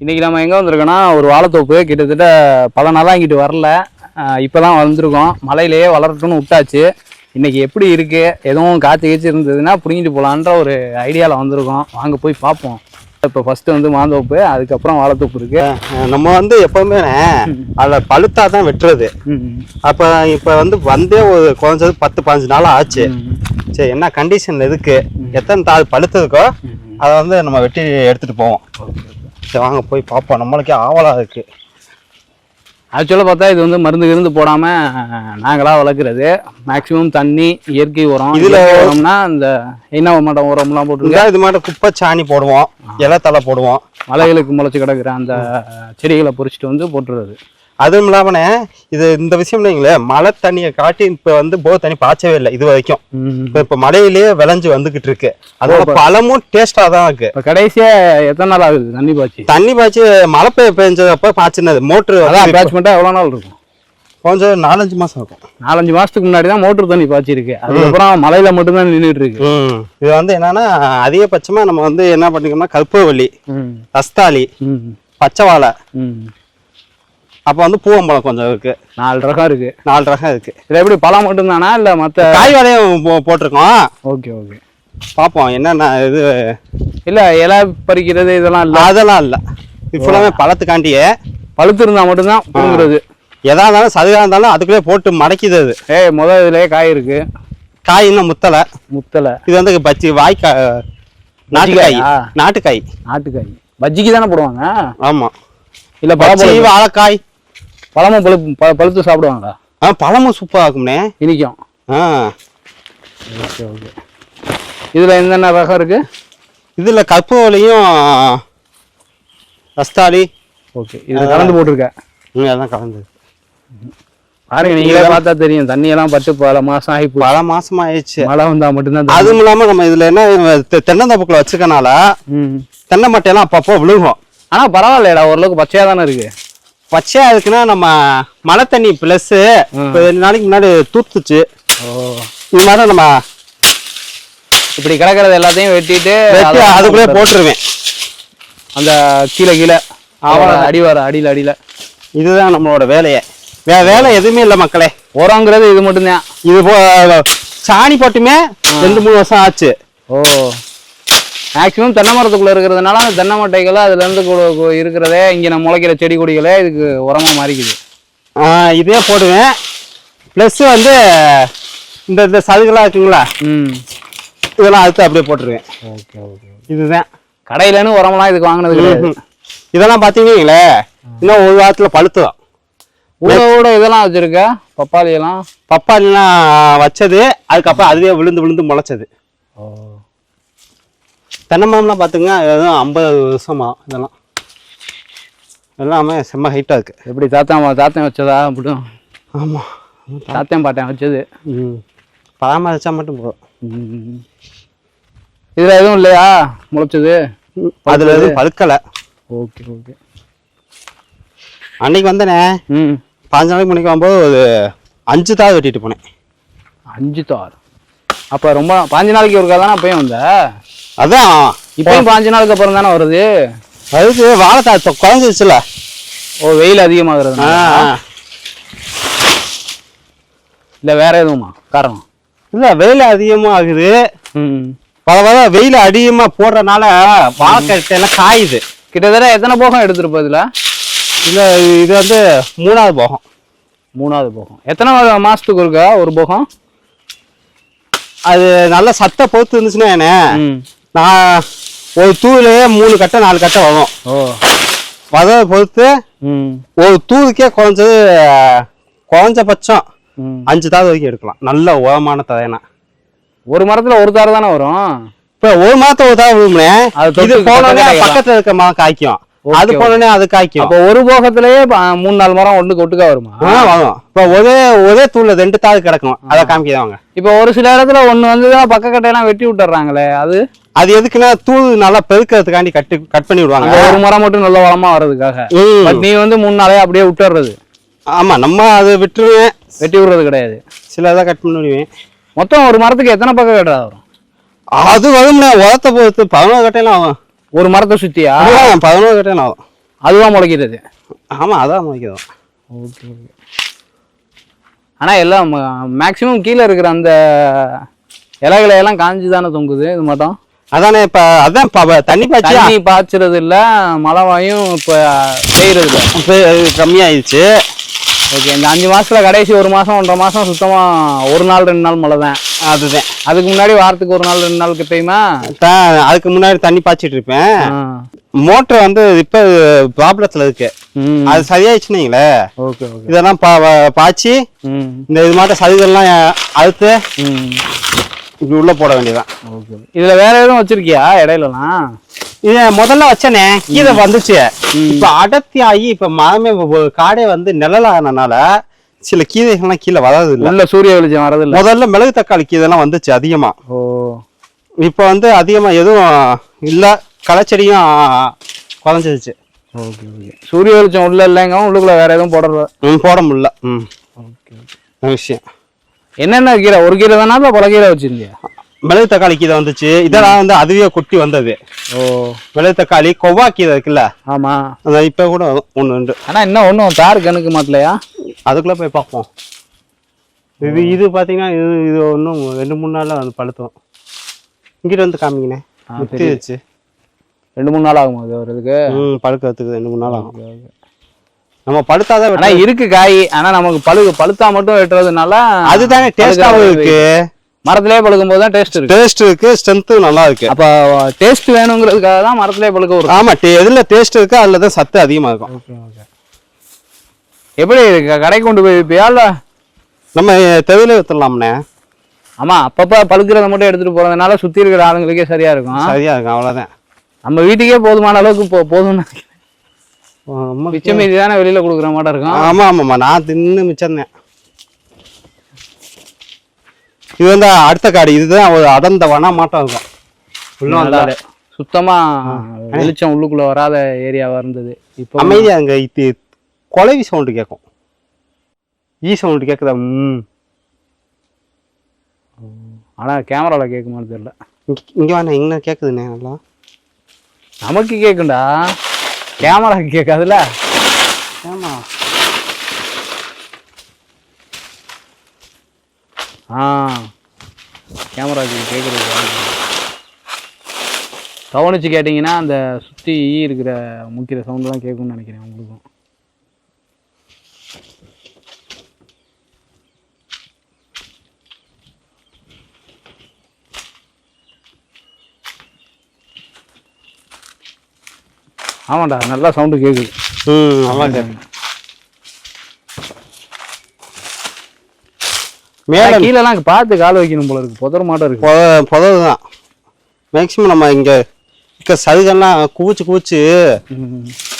இன்னைக்கு நம்ம எங்கே வந்திருக்கோம்னா ஒரு வாழைத்தோப்பு கிட்டத்தட்ட பல நாளாக இங்கிட்டு வரல. இப்போ தான் வந்திருக்கோம் மலையிலேயே வளரட்டும்னு விட்டாச்சு. இன்னைக்கு எப்படி இருக்கு? எதுவும் காய்ச்சி கீச்சு இருந்ததுன்னா பிடிங்கிட்டு போகலான்ற ஒரு ஐடியாவில் வந்திருக்கோம். வாங்க போய் பார்ப்போம். இப்போ ஃபர்ஸ்ட் வந்து மாந்தோப்பு அதுக்கப்புறம் வாழைத்தோப்பு இருக்கு. அஹ் நம்ம வந்து எப்பவுமே அதில் பழுத்தா தான் வெட்டுறது அப்போ இப்போ வந்து வந்தே ஒரு குறைஞ்சது பத்து பதினஞ்சு நாள் ஆச்சு. சரி என்ன கண்டிஷன் இருக்கு? எத்தனை தாள் பழுத்ததுக்கோ. அதை வந்து நம்ம வெட்டி எடுத்துட்டு போவோம். சரி வாங்க போய் பார்ப்போம். நம்மளுக்கே ஆவலா இருக்கு. ஆக்சுவலாக பார்த்தா இது வந்து மருந்து கிருந்து போடாமல் நாங்களாக வளர்க்குறது. மேக்ஸிமம் தண்ணி இயற்கை உரம் இதுல- உரம்னா இந்த என்ன மாட்டோம் உரம்லாம் போட்டுருக்க இந்த இது மாதிரி குப்பை சாணி போடுவோம் இலைத்தலை போடுவோம். மலைகளுக்கு முளைச்சி கிடக்குற அந்த செடிகளை பொறிச்சிட்டு வந்து போட்டுறது. அதுவும் இல்லாமனே இது இந்த விஷயம் இல்லைங்களேன் மழை தண்ணியை காட்டி இப்போ வந்து போர் தண்ணி பாய்ச்சவே இல்லை இது வரைக்கும். இப்போ இப்போ மழையிலேயே விளைஞ்சு வந்துகிட்டு இருக்கு. அதோட பழமும் டேஸ்டா தான் இருக்கு. இப்போ கடைசியா எத்தனை நாள் ஆகுது தண்ணி பாய்ச்சி? தண்ணி பாய்ச்சி மழை பெய்ய பெஞ்சதப்ப பாய்ச்சினது. மோட்ரு அதான் அட்டாச்மெண்ட்டாக எவ்வளோ நாள் இருக்கும்? கொஞ்சம் நாலஞ்சு மாசம் இருக்கும் நாலஞ்சு மாசத்துக்கு முன்னாடி தான் மோட்டர் தண்ணி பாய்ச்சி இருக்கு அதுக்கப்புறம் மலையில மட்டும்தான் நின்றுட்டு இருக்கு. இது வந்து என்னன்னா அதிகபட்சமா நம்ம வந்து என்ன பண்ணிக்கோம்னா ரஸ்தாளி ம் பச்சை வாழை அப்போ வந்து பூவம்பழம் கொஞ்சம் இருக்கு. நாலு ரகம் இருக்கு. நாலு ரகம் இருக்கு. இது எப்படி பழம் மட்டும்தானா இல்லை மற்ற காய் வாழையும் போ- போட்டிருக்கோம். Okay okay. பார்ப்போம் என்னென்ன இது. இல்லை இலை பறிக்கிறது இதெல்லாம் இல்லை. அதெல்லாம் இல்லை. இது ஃபுல்லாமே பழத்துக்காண்டியே. பழுத்து இருந்தா மட்டும்தான் புடுங்குறது எதா இருந்தாலும் சதுகா இருந்தாலும் அதுக்குள்ளே போட்டு மடக்கிது அது. ஏய் முத இதுலயே காய் இருக்கு. காய் இன்னும் முத்தலை. முத்தலை. இது வந்து பச்சி வாய்க்காய் நாட்டுக்காய்? நாட்டுக்காய். நாட்டுக்காய். பஜ்ஜிக்கு தானே போடுவாங்க? ஆமா. இல்லை பச்சி வாழைக்காய். பழமும் பழு ப- பழுத்து சாப்பிடுவாங்களா? ஆ பழமும் சூப்பராக இருக்கும்னே. இனிக்கும். ஆ. Okay okay. இதில் என்னென்ன ரகம் இருக்கு? இதில் கற்பூரவள்ளியும் ரஸ்தாளி. ஓகே இது கலந்து போட்டிருக்க. ம், அதெல்லாம் கலந்து. பாருங்க நீங்களே பார்த்தா தெரியும். தண்ணி எல்லாம் பட்டு பல மாசம் ஆகி பல மாசம் ஆயிடுச்சு. மழை வந்தா மட்டும்தான். அதுவும் இல்லாம நம்ம இதுல என்ன தென்னந்தோப்புக்குள்ள வச்சிருக்கனால ம். தென்னை மட்டையெல்லாம் அப்பப்போ விழுகும். ஆனா பரவாயில்லையடா ஓரளவுக்கு பச்சையா தானே இருக்கு. பச்சையா இருக்குன்னா நம்ம மழை தண்ணி பிளஸ் இப்போ ரெண்டு நாளைக்கு முன்னாடி தூத்துச்சு. ஓ. இது மாதிரி நம்ம இப்படி கிடக்கிறது எல்லாத்தையும் வெட்டிட்டு வெட்டி அதை அதுக்குள்ளே போட்டுருவேன். அந்த கீழே கீழே அடி வர அடியில அடியில. இதுதான் நம்மளோட வேலையே. வேற வேலை எதுவுமே இல்லை மக்களே. உரங்கிறது இது மட்டும்தான். இது போ சாணி போட்டுமே ரெண்டு மூணு வருஷம் ஆச்சு. ஓ. மேக்சிமம் தென்னை மரத்துக்குள்ள இருக்கிறதுனால அந்த தென்னை மட்டைகள் அதுல இருந்து கு- கு- இருக்கிறதே இங்க நம்ம முளைக்கிற செடி கொடிகளே இதுக்கு உரமா மாறிக்குது. இதே போடுவேன் ப்ளஸ் வந்து இந்த இந்த சதுகெல்லாம் இருக்குங்களா? ம். இதெல்லாம் அறுத்து அப்படியே போட்டுருவேன். ஓகே ஓகே இதுதான். கடையிலன்னு உரமெல்லாம் இதுக்கு வாங்கினது கிடையாது. இதெல்லாம் பார்த்தீங்களே இன்னும் ஒரு வாரத்தில் பழுத்துடும் ஊட ஊட இதெல்லாம் வச்சிருக்க? பப்பாளி எல்லாம் பப்பாளிலாம் வச்சது அதுக்கப்புறம் அதுவே விழுந்து விழுந்து முளைச்சது. ஓ. தென்னை மரம்லாம் பார்த்துங்க எதுவும் ஐம்பது வருஷமா இதெல்லாம். எல்லாமே செம்ம ஹைட்டாக இருக்கு. எப்படி தாத்தா தாத்தன் வச்சதா அப்படியும் ஆமாம் தாத்தன் பாட்டன் வச்சது. ம். பராமரிச்சா மட்டும் போதும். இதுல எதுவும் இல்லையா? முளைச்சது? அதில் எதுவும் பழுக்கலை. Okay okay. அன்னைக்கு வந்தேனே ம். பாஞ்சு நாளைக்கு மணிக்கு வரும்போது ஒரு அஞ்சு தாள் வெட்டிட்டு போனேன். அஞ்சு தார். அப்ப ரொம்ப பாஞ்சு நாளைக்கு ஒருக்கா தானே அப்பயும் வந்த? அதான். இப்பயும் பாஞ்சு நாளுக்கு அப்புறம் தானே வருது? அதுக்கு இப்போ குறைஞ்சிருச்சுல. ஓ வெயில் அதிகமாகிறது இல்ல வேற எதுவுமா? காரணம்? இல்லை வெயில் அதிகமாக ஆகுது ம். பல பல வெயில் அதிகமாக போடுறதுனால வாழைக்கட்டெல்லாம் காயுது. கிட்டத்தட்ட எத்தனை போகம் எடுத்திருப்ப இதுல? இல்லை இது வந்து மூணாவது போகம். மூணாவது போகம். எத்தனை மா- மாசத்துக்கு இருக்கா ஒரு போகம்? அது நல்ல சத்தை பொறுத்து இருந்துச்சுன்னா என்ன? ம். நான் ஒரு தூள்லேயே மூணு கட்டை நாலு கட்டை வரும். ஓ. வதவை பொறுத்து ஒரு தூளுக்கே குறைஞ்சது குறைஞ்சபட்சம் அஞ்சு தாள் வரைக்கும் எடுக்கலாம். நல்ல உரமான தழைனா. ஒரு மரத்துல ஒரு தார் தானே வரும்? இப்போ ஒரு மாதத்தை ஒரு அது தொட்டு இது போனோடனே பக்கத்துல இருக்க மரம் காய்க்கும். அது போனோடனே அது காய்க்கும். அப்போ ஒரு போகத்திலேயே மூணு நாலு மரம் ஒண்ணுக்கு ஒட்டுக்கா வருமா? வரும் இப்போ ஒரே ஒரே தூள்ல ரெண்டு தாள் கிடக்கும். அதை காமிக்கிதாங்க இப்போ ஒரு சில இடத்துல ஒண்ணு வந்துதான் பக்க கட்டையெல்லாம் வெட்டி விட்டுறாங்களே அது? அது எதுக்குன்னா தூள் நல்லா பெருக்கிறதுக்காண்டி கட்டு கட் பண்ணி விடுவாங்க. ஒரு மரம் மட்டும் நல்ல வளமா வர்றதுக்காக. நீ வந்து மூணு நாளே அப்படியே விட்டுறது. ஆமா நம்ம அது விட்டுருவேன் வெட்டி விடுறது கிடையாது. சில இதை கட் பண்ணி விடுவேன் மொத்தம் ஒரு மரத்துக்கு எத்தனை பக்க கட்டை வரும் அது வரும்ல உரத்தை பொறுத்து பதினோரு கட்டையெல்லாம் ஆகும். ஒரு மரத்தை சுத்தியா? பதினோரு கட்டையெல்லாம் ஆகும் அதுவா முளைக்கிறது ஆமா அதான் முளைக்குது. Okay okay. ஆனால் எல்லாம் மேக்ஸிமம் கீழே இருக்கிற அந்த இலைகளை எல்லாம் காஞ்சி தானே தொங்குது இது மட்டும்? அதானே இப்ப அதான் தண்ணி பாய்ச்சி? தண்ணி பாய்ச்சறது இல்ல மழைவாயும் இப்போ பெய்யறது இல்ல கம்மியாயிடுச்சு. ஓகே இந்த அஞ்சு மாசத்துல கடைசி ஒரு மாசம் ஒன்றரை மாசம் சுத்தமா ஒரு நாள் ரெண்டு நாள் மழை தான் அதுதான். அதுக்கு முன்னாடி வாரத்துக்கு ஒரு நாள் ரெண்டு நாளுக்கு பெய்யுமா த- அதுக்கு முன்னாடி தண்ணி பாய்ச்சிட்டு இருப்பேன். மோட்டர் வந்து இப்ப ப்ராப்ளத்துல இருக்கு. அது சரியாயிடுச்சுனீங்களே ஓகே ஓகே. இதெல்லாம் பா பாய்ச்சி இந்த இது மாட்ட சதுகள்லாம் அழுத்து இப்படி உள்ள போட வேண்டியதான் ஓகே. இதுல வேற எதுவும் வச்சிருக்கியா இடையிலலாம்? இது முதல்ல வச்சனே கீழே வந்துச்சு. இப்ப அடர்த்தி ஆகி இப்ப மரமே காடே வந்து நிழலானனால சில கீரைகள்லாம் கீழே வராது இல்ல உள்ள சூரிய வெளிச்சம் வரதில்ல முதல்ல மிளகு தக்காளி கீரைலாம் வந்துச்சு அதிகமா. ஓ. இப்ப வந்து அதிகமா எதுவும் இல்ல. களைச்செடியும் குறைஞ்சிருச்சு. Okay okay. சூரிய வெளிச்சம் உள்ள இல்லைங்க உள்ளுக்குள்ள வேற எதுவும் போடுறது ம், போட முடியல. ம். ஓகே விஷயம். என்னென்ன கீரை? ஒரு கீரை தானா இல்லை பல கீரை வச்சிருந்தியா? மிளகு தக்காளி கீரை வந்துச்சு. இதெல்லாம் வந்து அதுவே கொட்டி வந்தது. ஓ. மிளகு தக்காளி கொவ்வா கீரை இருக்குல்ல? ஆமா. அந்த இப்ப கூட ஒண்ணு உண்டு. ஆனா இன்னும் ஒன்றும் பேர் கணக்கு மாட்டலையா? அதுக்குள்ள போய் பார்ப்போம். இது இது பாத்தீங்கன்னா இது இது ஒன்றும் ரெண்டு மூணு நாள்ல வந்து பழுத்தோம் இங்கிட்ட வந்து காமிங்கண்ணே வச்சு. ரெண்டு மூணு நாள் ஆகும் அது வரதுக்கு ம் பழுக்கிறதுக்கு ரெண்டு மூணு நாள் ஆகும். நம்ம பழுத்தாதான் ஆனா வெட்ட- இருக்கு காய். ஆனா நமக்கு பழு பழுத்தா மட்டும் வெட்டுறதுனால அதுதானே டேஸ்டாவும் இருக்கு. மரத்திலே பழுக்கும் போது தான் டேஸ்ட் இருக்கு. டேஸ்ட் இருக்கு ஸ்ட்ரென்த்தும் நல்லா இருக்கு. அப்ப டேஸ்ட் வேணுங்கிறதுக்காக தான் மரத்திலே பழுக்க வரும் ஆமா டே- எதுல டேஸ்ட் இருக்கு அதுல தான் சத்து அதிகமா இருக்கும். எப்படி இருக்கு? கடைக்கு கொண்டு போய் விற்பியா இல்ல? நம்ம தெருவிலே வித்துடலாம்ண்ணே. ஆமா அப்பப்ப பழுக்கிறத மட்டும் எடுத்துட்டு போறதுனால சுத்தி இருக்கிற ஆளுங்களுக்கே சரியா இருக்கும். சரியா இருக்கும் அவ்வளவுதான். நம்ம வீட்டுக்கே போதுமான அளவுக்கு போ போதும்னு நினைக்கிறேன். ஆமா. மிச்ச மீதி தானே வெளியில கொடுக்குற மாட்டா இருக்கும். ஆமா ஆமாம்மா நான் தின்னு மிச்சம்தான். இது வந்து அடுத்த காடு. இதுதான் ஒரு அடர்ந்த வன மாட்டம் இருக்கும் உள்ள வந்தாலே சுத்தமா வெளிச்சம் உள்ளுக்குள்ள வராத ஏரியாவா இருந்தது. இப்போ அமைதியா அங்க இது குலவி சவுண்டு கேட்கும் ஈ சவுண்டு கேக்குதா? ம். ஆனா கேமரால கேட்குமான்னு தெரியல. இங்க இங்க வாண்ணே. இங்க கேக்குதுண்ணே நல்லா? நமக்கு கேக்கும்டா. கேமராக்கு கேட்காதுல்ல. ஆமா. ஆ. கேமராக்கு கேட்குறது கவனிச்சு கேட்டிங்கன்னா அந்த சுற்றி ஈ இருக்கிற முக்கிய சவுண்ட்லாம் கேட்கும்னு நினைக்கிறேன் உங்களுக்கும். ஆமாண்டா நல்லா சவுண்டு கேட்குது ம் நல்லா கேட்கும் மேல கீழெல்லாம் பார்த்து கால் வைக்கணும் போல இருக்கு. புதர் மாட்டம் இருக்கு. புத புதவு தான் மேக்சிமம் நம்ம இங்க இருக்க சதுகெல்லாம் குவிச்சு குவிச்சு.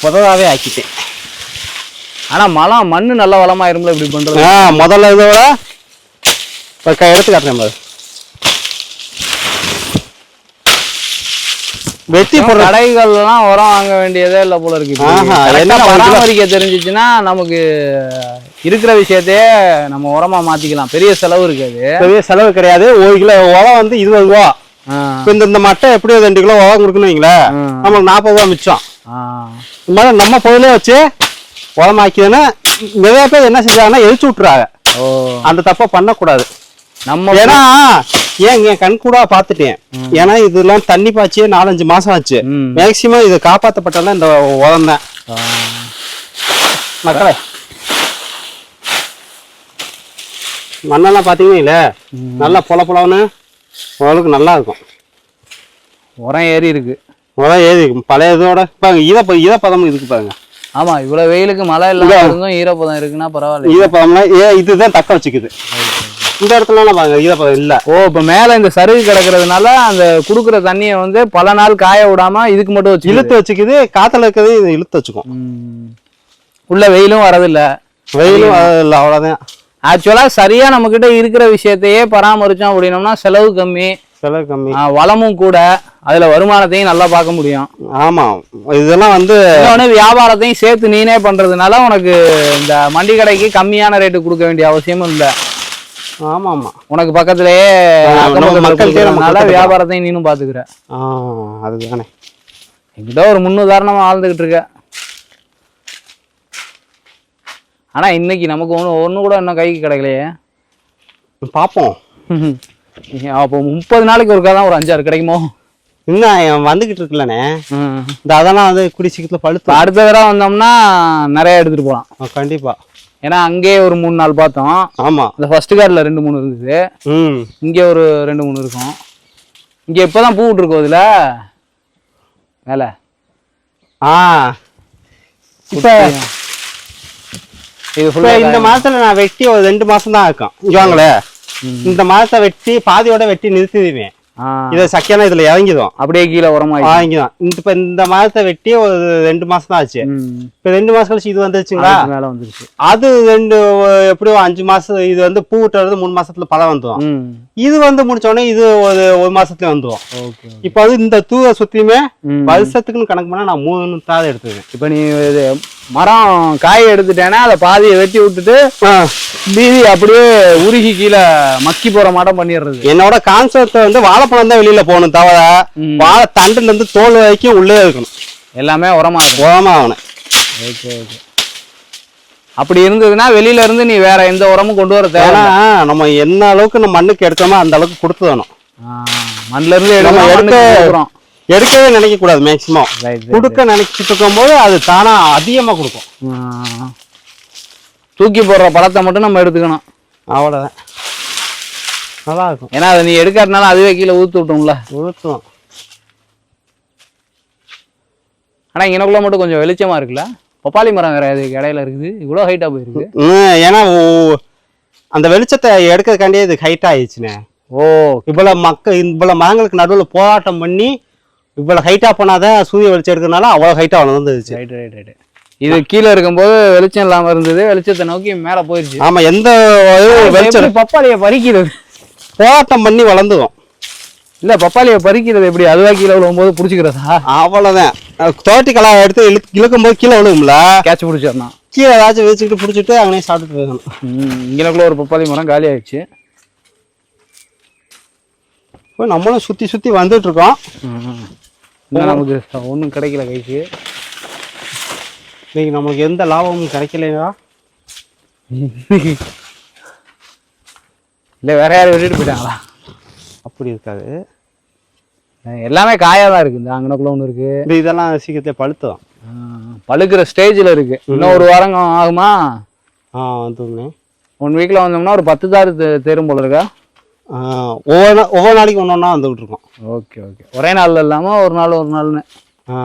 புதவாவே ஆக்கிட்டேன். ஆனா மலம் மண்ணு நல்ல வளமாயிரும்ல இப்படி பண்றது ஆ முதல்ல இதோட க- எடுத்து காட்டுறேன் பாரு. வெட்டி போடுற கடைகள்லாம் உரம் வாங்க வேண்டியதே இல்ல போல இருக்கு என்ன பராமரிக்க தெரிஞ்சிச்சுன்னா நமக்கு இருக்கிற விஷயத்தையே நம்ம உரமா மாத்திக்கலாம். பெரிய செலவு இருக்காது. பெரிய செலவு கிடையாது. ஒரு கிலோ உரம் வந்து இருபது ரூபா. இப்போ இந்த இந்த மட்டை எப்படியும் ரெண்டு கிலோ உரம் கொடுக்கணும் வைங்களேன். நமக்கு நாற்பது ரூபா மிச்சம். இந்த மாதிரி நம்ம பொருளே வச்சு உரமாக்கிதுன்னா நிறைய பேர் என்ன செஞ்சாங்கன்னா எரிச்சு விட்டுறாங்க. அந்த தப்பை பண்ணக்கூடாது. நம்ம ஏன்னா ஏன் என் கண் கூட பார்த்துட்டேன். ஏன்னா இதெல்லாம் தண்ணி பாய்ச்சியே நாலஞ்சு மாசம் ஆச்சு. மேக்சிமம் இது காப்பாத்தப்பட்டதெல்லாம் இந்த உரம் தான். மக்களே. மண்ணெல்லாம் பார்த்தீங்கன்னா நல்லா பொல பொலன்னு ஓரளவுக்கு நல்லா இருக்கும். உரம் ஏறி இருக்கு. உரம் ஏறி இருக்கும். பழைய இதோட பாருங்க ஈரப்ப ஈரப்பதம் இதுக்கு பாருங்க. ஆமா இவ்வளவு வெயிலுக்கு மழை இல்லாம இருந்தும் ஈரப்பதம் இருக்குன்னா பரவாயில்ல ஈரப்பதம்லாம் ஏ இதுதான் தக்க வச்சுக்குது. இந்த இடத்துலலாம் பாருங்க ஈரப்பதம் இல்ல. ஓ இப்ப மேல இந்த சருகு கிடக்குறதுனால அந்த குடுக்குற தண்ணியை வந்து பல நாள் காய விடாம இதுக்கு மட்டும் வச்சு இழுத்து வச்சுக்குது காத்துல இருக்கிறது இது இழுத்து வச்சுக்கும். உள்ள வெயிலும் வரதில்ல. வெயிலும் இல்லை அவ்வளோதான் ஆக்சுவலா சரியா நம்ம கிட்ட இருக்கிற விஷயத்தையே பராமரிச்சோம் அப்படின்னோம்னா செலவு கம்மி. செலவு கம்மி. வளமும் கூட. அதுல வருமானத்தையும் நல்லா பார்க்க முடியும். ஆமா இதெல்லாம் வந்து வியாபாரத்தையும் சேர்த்து நீனே பண்றதுனால உனக்கு இந்த மண்டி கடைக்கு கம்மியான ரேட்டு கொடுக்க வேண்டிய அவசியமும் இல்ல. ஆமா ஆமா உனக்கு பக்கத்திலேயே கொடுக்கறதுனால கொடுத்துக்கலாம். வியாபாரத்தையும் நீனும் பாத்துக்கிற அதுதானே. என்கிட்ட ஒரு முன்னுதாரணமா வாழ்ந்துகிட்டு இருக்க. ஆனா இன்னைக்கு நமக்கு ஒன்று ஒன்று கூட இன்னும் கைக்கு கிடைக்கலையே. பார்ப்போம் அப்போ முப்பது நாளைக்கு ஒருக்கா தான் ஒரு அஞ்சாறு கிடைக்குமோ? இன்னும் வந்துகிட்டு இருக்குல்லண்ணே. இந்த அதெல்லாம் வந்து குடி சீக்கிரத்தில் இப்ப பழுத்து அடுத்த தடவை வந்தோம்னா நிறைய எடுத்துட்டு போகலாம் கண்டிப்பா. ஏன்னா அங்கேயே ஒரு மூணு நாள் பார்த்தோம். ஆமா. இந்த ஃபர்ஸ்ட் கார்டில் ரெண்டு மூணு இருந்தது ம். இங்கே ஒரு ரெண்டு மூணு இருக்கும். இங்கே இப்போ தான் பூ விட்டுருக்கோம் இதில். மேலே ஆ. இப்போ இது ஃபுல்லாக இந்த மாசத்துல நான் வெட்டி ஒரு ரெண்டு மாசம் தான் இருக்கும் இங்க வாங்களே இந்த மாசத்தை வெட்டி பாதியோட வெட்டி நிறுத்திடுவேன். இதை சக்கியான இதுல இறங்கிடும் அப்படியே கீழே உரமாயி. வாங்கிடும் இந்த இப்ப இந்த மாசத்தை வெட்டி ஒரு ரெண்டு மாசம் தான் ஆச்சு. இப்ப ரெண்டு மாசம் கழிச்சு இது வந்துருச்சுங்களா? அது ரெண்டு எப்படியோ அஞ்சு மாசம் இது வந்து பூ விட்டுறது மூணு மாசத்துல பழம் வந்துடும் இது வந்து முடிச்ச உடனே இது ஒரு ஒரு மாசத்துல வந்துடும் இப்போ வந்து இந்த தூவை சுத்தியுமே வருஷத்துக்குன்னு கணக்கு பண்ணா நான் மூணு தான் எடுத்துக்கிறேன் இப்போ நீ இது மரம் காய் எடுத்துட்டேன்னா அதை பாதியை வெட்டி விட்டுட்டு மீதி அப்படியே உருகி கீழே மக்கி போற மாட்டம் பண்ணிடுறது. என்னோட கான்செப்ட் வந்து வாழைப்பழம் தான் வெளியில போகணும் தவிர. வாழை தண்டுல இருந்து தோல் வரைக்கும் உள்ளே இருக்கணும். எல்லாமே உரமா இருக்கும் உரமா ஆகணும். Okay okay. அப்படி இருந்ததுன்னா வெளியில இருந்து நீ வேற எந்த உரமும் கொண்டு வர தேவை நம்ம என்ன அளவுக்கு நம்ம மண்ணுக்கு எடுத்தோமோ அந்த அளவுக்கு கொடுத்துடணும். மண்ணுல இருந்து நம்ம எடுக்க எடுக்கவே நினைக்க கூடாது மேக்சிமம் கொடுக்க நினைச்சிட்டு இருக்கும்போது அது தானா அதிகமா கொடுக்கும். தூக்கி போடுற பழத்தை மட்டும் நம்ம எடுத்துக்கணும். அவ்வளவுதான். நல்லா இருக்கும் ஏன்னா அதை நீ எடுக்காதனால அதுவே கீழே ஊத்து விட்டோம்ல. உளுத்தும் ஆனா இங்கனக்குள்ள மட்டும் கொஞ்சம் வெளிச்சமா இருக்குல்ல? பப்பாளி மரம் வேற இதுக்கு இடையில இருக்குது. இவ்வளோ ஹைட்டா போயிருக்கு. ஏன்னா அந்த வெளிச்சத்தை எடுக்கிறதுக்காண்டியே இது ஹைட் ஆயிடுச்சுண்ணே. ஓ. இவ்வளவு மக்க இவ்வளவு மரங்களுக்கு நடுவுல போராட்டம் பண்ணி இவ்வளவு ஹைட்டா போனாதான் சூரிய வெளிச்சம் எடுக்கிறதுனால அவ்வளவு ஹைட்டா வளர்ந்துருச்சு. ரைட் ரைட் ரைட் இது கீழே இருக்கும்போது வெளிச்சம் இல்லாம இருந்தது. வெளிச்சத்தை நோக்கி மேல போயிருச்சு. ஆமா எந்த வெளிச்சம் பப்பாளியை பறிக்கிறது? போராட்டம் பண்ணி வளர்ந்துடும் இல்ல பப்பாளியை பறிக்கிறது எப்படி? அதுவா கீழே விழும்போது புடிச்சுக்கிறதா? அவ்வளவுதான். தோட்டி களை எடுத்து இழு இழுக்கும் போது கீழே விழுகும்ல? கேட்ச் பிடிச்சிடணும். கீழே ஏதாச்சும் வச்சுக்கிட்டு பிடிச்சிட்டு அங்கனே சாப்பிட்டு போயிடணும். இங்கனக்குள்ள ஒரு பப்பாளி மரம் காலி ஆயிடுச்சு இப்போ நம்மளும் சுத்தி சுத்தி வந்துட்டு இருக்கோம் இன்னும் நமக்கு ஒன்றும் கிடைக்கல கைக்கு இன்னைக்கு நம்மளுக்கு எந்த லாபமும் கிடைக்கலையா? இல்ல வேற யாரும் வெட்டிட்டு போயிட்டாங்களா? அப்படி இருக்காது. எல்லாமே காயா தான் இருக்கு. இந்த அங்கனக்குள்ள ஒன்று இருக்கு. இந்த இதெல்லாம் சீக்கிரத்துல பழுத்தோம் அஹ் பழுக்கிற ஸ்டேஜ்ல இருக்கு. இன்னும் ஒரு வாரம் ஆகுமா? ஆ வந்துருங்க ஒன் வீக்ல வந்தோம்னா ஒரு பத்து தாறு தேரும் போல இருக்கா? ஒவ்வொரு ஒவ்வொரு நாளைக்கு ஒன்று ஒன்றா வந்துகிட்டு இருக்கோம். Okay okay. ஒரே நாள்ல இல்லாம ஒரு நாள் ஒரு நாள்னு. ஆ.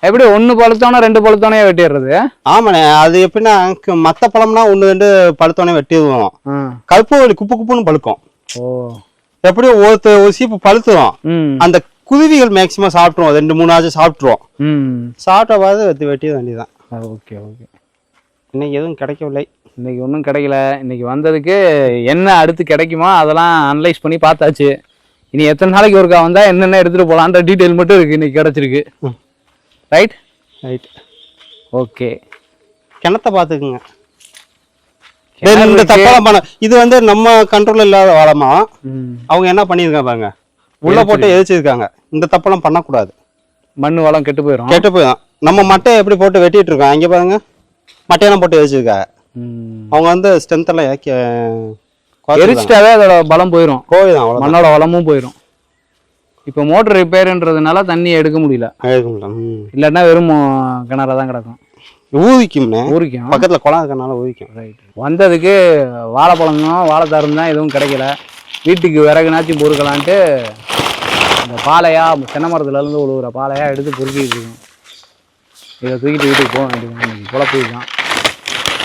எப்படி ஒண்ணு பழுத்தோனே ரெண்டு பழுத்தோனே வெட்டிடுறது? ஆமாண்ணே அது எப்படின்னா மத்த பழம்னா ஒன்று ரெண்டு பழுத்தோடனே வெட்டிடுவோம். வலி குப்பு குப்புன்னு பழுக்கும். ஓ. எப்படியும் ஒருத்த ஒரு சீப்பு பழுத்துரும். ம். அந்த குருவிகள் மேக்சிமம் சாப்பிட்ருவோம் ரெண்டு மூணு ஆச்சு சாப்பிட்ருவோம் ம். சாப்பிட்ட பாது வெட்டி வெட்டி வேண்டியதான் ஓகே ஓகே. இன்னைக்கு எதுவும் கிடைக்கவில்லை. இன்னைக்கு ஒன்றும் கிடைக்கல. இன்னைக்கு வந்ததுக்கு என்ன அடுத்து கிடைக்குமோ அதெல்லாம் அனலைஸ் பண்ணி பார்த்தாச்சு. இனி எத்தனை நாளைக்கு ஒருக்கா வந்தா என்னென்ன எடுத்துட்டு போலான்ற டீட்டெயில் மட்டும் இருக்கு. இன்னைக்கு கிடைச்சிருக்கு. ம். ரைட் ரைட் ஓகே கிணத்த பார்த்துக்குங்க. இந்த. தப்பாலாம் பண்ண இது வந்து நம்ம கண்ட்ரோல் இல்லாத வாழமா ம். அவங்க என்ன பண்ணியிருக்காங்க பாருங்க? உள்ள போட்டு எரிச்சிருக்காங்க. இந்த தப்பெல்லாம் பண்ணக்கூடாது. மண் வளம் கெட்டு போயிடும் கெட்டு போயிடும் நம்ம மட்டையை எப்படி போட்டு வெட்டிட்டு இருக்கோம்? அங்கே பாருங்க. மட்டையெல்லாம் போட்டு எரிச்சிருக்காங்க. அவங்க வந்து ஸ்ட்ரென்த் எல்லாம். எரிச்சிட்டாவே அதோட பலம் போயிடும் அவ்வளோதான் மண்ணோட வளமும் போயிடும் இப்போ மோட்டர் ரிப்பேர்ன்றதுனால தண்ணி எடுக்க முடியல. எடுக்க முடியல ம். இல்லாட்டினா வெறும் கிணறா தான் கிடக்கும். ஊதிக்கும்னே ஊறிக்கும் பக்கத்துல குளம் இருக்கனால ஊதிக்கும். ரைட் வந்ததுக்கு வாழைப்பழமும் வாழைத்தாரும் தான் எதுவும் கிடைக்கல. வீட்டுக்கு விறகுனாச்சும் பொறுக்கலான்ட்டு இந்த பாலையா தென்னை மரத்துல இருந்து உழுவுற பாலையா எடுத்து பொறுக்கிட்டு இருக்கோம். இதை தூக்கிட்டு வீட்டுக்கு போக வேண்டியது குழப்பி தான்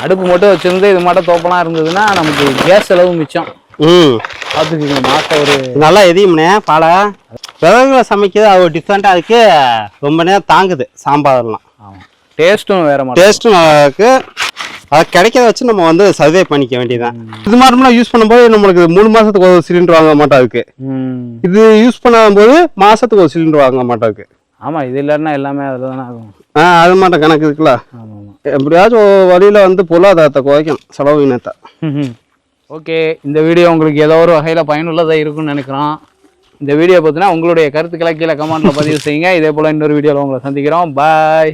அடுப்பு மட்டும் வச்சிருந்து இது மட்டும் தோப்பெல்லாம் இருந்ததுன்னா நமக்கு கேஸ் செலவு மிச்சம். ம். பார்த்துக்கோங்க மாசம் ஒரு நல்லா எரியும்னே பாலை. விறகுல சமைக்கிறது அது டிஃப்ரெண்ட்டாக இருக்கு. ரொம்ப நேரம் தாங்குது சாம்பார்லாம். டேஸ்ட்டும் வேற மாதிரி. டேஸ்ட்டும் இருக்கு. அதை கிடைக்கிறத வச்சு நம்ம வந்து சர்வே பண்ணிக்க வேண்டியதுதான். இது மாதிரிலாம் யூஸ் பண்ணும்போது நம்மளுக்கு மூணு மாசத்துக்கு ஒரு சிலிண்டர் வாங்க மாட்டா இருக்கு இது யூஸ் பண்ணும்போது மாசத்துக்கு ஒரு சிலிண்டர் வாங்க மாட்டா இருக்கு ஆமாம் இது இல்லைன்னா எல்லாமே அதில் தானே ஆகும். ஆ அது மட்டும் கணக்கு இருக்குல்ல? எப்படியாச்சும் வழியில வந்து பொருளாதாரத்தை குறைக்கணும் செலவு இனத்தை. ஓகே இந்த வீடியோ உங்களுக்கு ஏதோ ஒரு வகையில் பயனுள்ளதாக இருக்கும்னு நினைக்கிறோம். இந்த வீடியோ பார்த்தீங்கன்னா உங்களுடைய கருத்துக்களை கீழே கமெண்ட்டில் பதிவு செய்யுங்க. இதே போல் இன்னொரு வீடியோவில் உங்களை சந்திக்கிறோம். பாய்